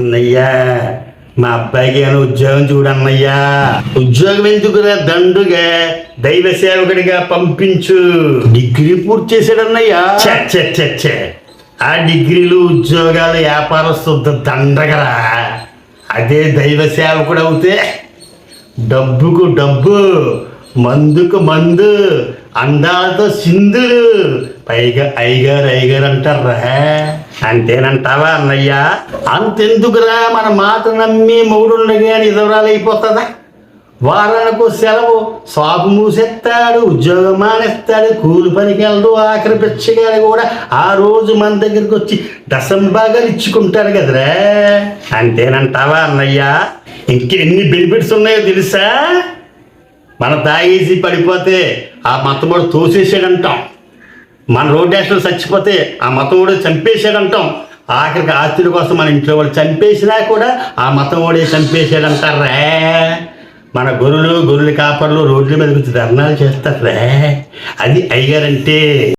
అన్నయ్యా మా అబ్బాయికి ఏమైనా ఉద్యోగం చూడన్నయ్యా ఉద్యోగం ఎందుకురా దండుగా? దైవ సేవకుడిగా పంపించు. డిగ్రీ పూర్తి చేశాడన్నయ్యా ఛే, ఛే. ఆ డిగ్రీలు ఉద్యోగాలు వ్యాపారస్తుద్ద దండగరా అదే దైవ సేవకుడు అవుతే డబ్బుకు డబ్బు. మందుకు మందు అందాలతో సింధులు పైగా ఐగారు ఐగారు అంటారా అంతేనంటావా అన్నయ్య? అంతెందుకురా మన మాట నమ్మి మూడుండగా నిజవరాలు అయిపోతుందా? వారానికి సెలవు షాపు మూసేస్తాడు ఉద్యోగం మానేస్తాడు కూలి పనికి వెళ్ళడు ఆఖరి పిచ్చగాడు కూడా ఆ రోజు మన దగ్గరికి వచ్చి దశంబాగా ఇచ్చుకుంటారు కదరా. అంతేనంటావా అన్నయ్య? ఇంకెన్ని బెనిఫిట్స్ ఉన్నాయో తెలుసా? మన తాగేసి పడిపోతే ఆ మతముడు తోసేసాడంటాం మన రోడ్ యాక్సిడెంట్ చచ్చిపోతే ఆ మతముడు చంపేశాడంటాం. ఆఖరికి ఆస్తుల కోసం మన ఇంట్లో వాళ్ళు చంపేసినా కూడా ఆ మతం ఓడే మన గొర్రెలు గొర్రెలు కాపర్లు రోడ్ల మీద కూర్చొని ధర్నాలు చేస్తారే. అది అయ్యారంటే